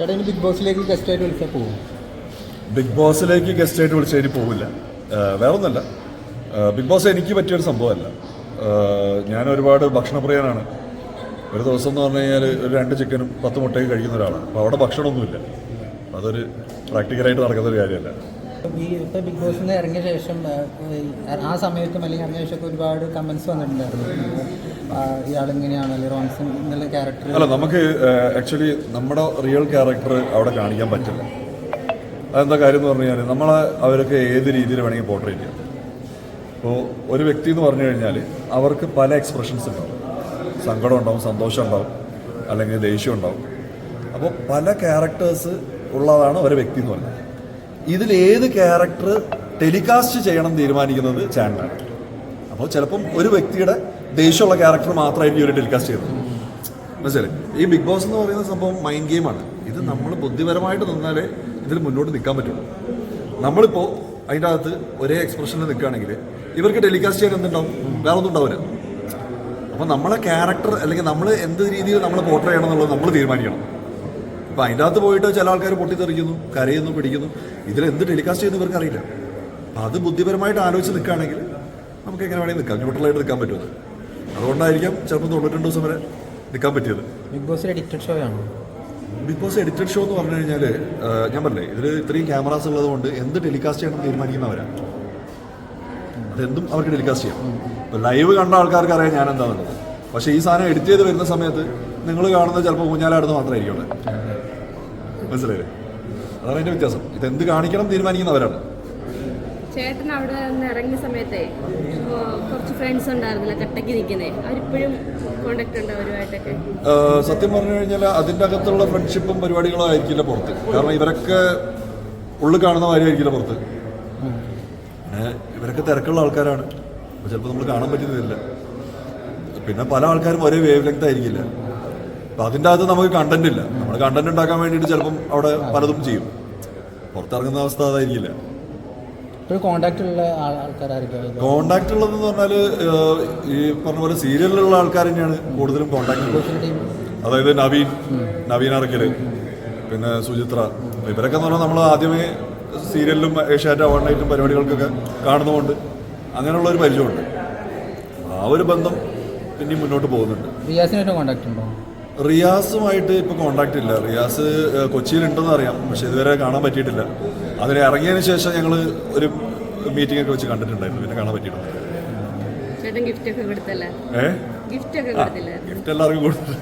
Big ബോസിലേക്ക് guest ആയിട്ട് വിളിച്ചാൽ പോകും ബിഗ് ബോസിലേക്ക് ഗസ്റ്റ് ആയിട്ട് വിളിച്ച് ഇനി പോവില്ല. വേറെ ബിഗ് ബോസ് എനിക്ക് പറ്റിയൊരു സംഭവമല്ല. ഞാൻ ഒരുപാട് ഭക്ഷണപ്രിയനാണ്. ഒരു ദിവസം എന്ന് പറഞ്ഞു കഴിഞ്ഞാൽ ഒരു രണ്ട് ചിക്കനും പത്ത് മുട്ടയും കഴിക്കുന്ന ഒരാളാണ്. അപ്പോൾ അവിടെ ഭക്ഷണമൊന്നുമില്ല. അതൊരു പ്രാക്ടിക്കലായിട്ട് നടക്കുന്ന ഒരു കാര്യമല്ല. ഈ ബിഗ് ബോസ് നിന്ന് ഇറങ്ങിയ ശേഷം ആ, സമയത്തും അല്ലെങ്കിൽ അതിന് ശേഷം ഒരുപാട് കമന്റ്സ് വന്നിട്ടുണ്ടായിരുന്നു. ഇയാളിങ്ങനെയാണ് അല്ലെങ്കിൽ റോൺസൺ എന്നുള്ള ക്യാരക്ടർ അല്ല നമുക്ക് ആക്ച്വലി നമ്മുടെ റിയൽ ക്യാരക്ടർ അവിടെ കാണിക്കാൻ പറ്റില്ല. അതെന്താ കാര്യം എന്ന് പറഞ്ഞു കഴിഞ്ഞാൽ നമ്മളെ അവർക്ക് ഏത് രീതിയിൽ വേണമെങ്കിൽ പോർട്രേറ്റ് ചെയ്യാം. ഇപ്പോൾ ഒരു വ്യക്തി എന്ന് പറഞ്ഞു കഴിഞ്ഞാൽ അവർക്ക് പല എക്സ്പ്രഷൻസ് ഉണ്ടാവും. സങ്കടം ഉണ്ടാവും സന്തോഷം ഉണ്ടാവും അല്ലെങ്കിൽ ദേഷ്യം ഉണ്ടാവും. അപ്പോൾ പല ക്യാരക്ടേഴ്സ് ഉള്ളതാണ് ഒരു വ്യക്തി എന്ന് പറയുന്നത് ഇതിൽ ഏത് ക്യാരക്ടർ ടെലികാസ്റ്റ് ചെയ്യണം തീരുമാനിക്കുന്നത് ചാനലാണ്. അപ്പോൾ ചിലപ്പം ഒരു വ്യക്തിയുടെ ദേഷ്യമുള്ള ക്യാരക്ടർ മാത്രമായിരിക്കും ഇവർ ടെലികാസ്റ്റ് ചെയ്യുന്നത്. മനസ്സിലെ ഈ ബിഗ് ബോസ് എന്ന് പറയുന്ന സംഭവം മൈൻഡ് ഗെയിമാണ് ഇത് നമ്മൾ ബുദ്ധിപരമായിട്ട് നിന്നാലേ ഇതിൽ മുന്നോട്ട് നിൽക്കാൻ പറ്റുള്ളൂ. നമ്മളിപ്പോൾ അതിന്റെ അകത്ത് ഒരേ എക്സ്പ്രഷനിൽ നിൽക്കുകയാണെങ്കിൽ ഇവർക്ക് ടെലികാസ്റ്റ് ചെയ്യാൻ എന്തുണ്ടാവും? വേറെ ഒന്നും ഉണ്ടാവില്ല. അപ്പോൾ നമ്മളെ ക്യാരക്ടർ അല്ലെങ്കിൽ നമ്മൾ എന്ത് രീതിയിൽ നമ്മൾ പോർട്ട്രേ ചെയ്യണം എന്നുള്ളത് നമ്മൾ തീരുമാനിക്കണം. അപ്പോൾ അതിന്റെ അകത്ത് പോയിട്ട് ചില ആൾക്കാർ പൊട്ടിത്തെറിക്കുന്നു കരയുന്നു പിടിക്കുന്നു. ഇതിൽ എന്ത് ടെലികാസ്റ്റ് ചെയ്യുന്നു ഇവർക്ക് അറിയില്ല. അപ്പൊ അത് ബുദ്ധിപരമായിട്ട് ആലോചിച്ച് നിൽക്കുകയാണെങ്കിൽ നമുക്ക് എങ്ങനെ വേണമെങ്കിൽ നിൽക്കാം. ന്യൂട്രലായിട്ട് നിൽക്കാൻ പറ്റുന്നത് അതുകൊണ്ടായിരിക്കാം ചിലപ്പോൾ തൊണ്ണൂറ്റി ദിവസം വരെ നിൽക്കാൻ പറ്റിയത്. ബിഗ് ബോസ് എഡിറ്റഡ് ഷോ ആണോ? ബിഗ് ബോസ് എഡിറ്റഡ് ഷോ എന്ന് പറഞ്ഞു കഴിഞ്ഞാൽ ഞാൻ പറഞ്ഞേ ഇതിൽ ഇത്രയും ക്യാമറാസ് ഉള്ളത് കൊണ്ട് എന്ത് ടെലികാസ്റ്റ് ചെയ്യണം തീരുമാനിക്കുന്നവരാണ് അതെന്തും അവർക്ക് ടെലികാസ്റ്റ് ചെയ്യാം. ഇപ്പോൾ ലൈവ് കണ്ട ആൾക്കാർക്ക് അറിയാം ഞാൻ എന്താണെന്നുള്ളത് പക്ഷേ ഈ സാധനം എഡിറ്റ് ചെയ്ത് വരുന്ന സമയത്ത് നിങ്ങൾ കാണുന്നത് ചിലപ്പോൾ ഊഞ്ഞാലാടുന്ന മാത്രമായിരിക്കും അവിടെ. മനസ്സിലായില്ലേ? അതാണ് അതിന്റെ വ്യത്യാസം. ഇതെന്ത് കാണിക്കണം തീരുമാനിക്കുന്നവരാണ്. ചേട്ടൻ അവിടെ നിന്ന് ഇറങ്ങിയ സമയത്തെ കുറച്ച് ഫ്രണ്ട്സ് ഉണ്ടായിരുന്നില്ല കട്ടക്ക് നിൽക്കുന്നേ. അവരിപ്പോഴും കോണ്ടാക്ട് ഉണ്ട് അവരുമായിട്ടൊക്കെ. സത്യം പറഞ്ഞു കഴിഞ്ഞാൽ അതിന്റെ അകത്തുള്ള ഫ്രണ്ട്ഷിപ്പും പരിപാടികളും ആയിരിക്കില്ല പുറത്ത്. കാരണം ഇവരൊക്കെ ഉള്ളിൽ കാണുന്ന കാര്യമായിരിക്കില്ല പുറത്ത്. പിന്നെ ഇവരൊക്കെ തിരക്കുള്ള ആൾക്കാരാണ്. ചിലപ്പോൾ നമ്മൾ കാണാൻ പറ്റുന്നില്ല പിന്നെ പല ആൾക്കാരും ഒരേ വേവ് ലെങ്ത് ആയിരിക്കില്ല. അപ്പം അതിന്റെ അകത്ത് നമുക്ക് കണ്ടന്റ് ഇല്ല. നമ്മൾ കണ്ടന്റ് ഉണ്ടാക്കാൻ വേണ്ടിയിട്ട് ചിലപ്പം അവിടെ പലതും ചെയ്യും. പുറത്തിറങ്ങുന്ന അവസ്ഥ അതായിരിക്കില്ല. കോണ്ടാക്ട് ഉള്ള ആൾ- ആൾക്കാരായിരിക്കും കോണ്ടാക്ട് ഉള്ളതെന്ന് പറഞ്ഞാൽ ഈ പറഞ്ഞ പോലെ സീരിയലിലുള്ള ആൾക്കാർ തന്നെയാണ് കൂടുതലും കോണ്ടാക്ട് ഉള്ളത്. അതായത് നവീൻ നവീൻ അറക്കൽ പിന്നെ സുചിത്ര. ഇവരൊക്കെ എന്ന് പറഞ്ഞാൽ നമ്മൾ ആദ്യമേ സീരിയലിലും ഏഷ്യാറ്റ് നൈറ്റും പരിപാടികൾക്കൊക്കെ കാണുന്നതുകൊണ്ട് അങ്ങനെയുള്ള ഒരു പരിചയമുണ്ട്. ആ ഒരു ബന്ധം പിന്നെയും മുന്നോട്ട് പോകുന്നുണ്ട്. റിയാസുമായിട്ട് ഇപ്പോൾ കോണ്ടാക്ട് ഇല്ല. റിയാസ് കൊച്ചിയിലുണ്ടെന്ന് അറിയാം. പക്ഷെ ഇതുവരെ കാണാൻ പറ്റിയിട്ടില്ല. അതിന് ഇറങ്ങിയതിന് ശേഷം ഞങ്ങൾ ഒരു മീറ്റിംഗ് ഒക്കെ വെച്ച് കണ്ടിട്ടുണ്ടായിരുന്നു. പിന്നെ കാണാൻ പറ്റിയിട്ടുണ്ട് ഗിഫ്റ്റ് എല്ലാവർക്കും കൊടുത്തല്ലേ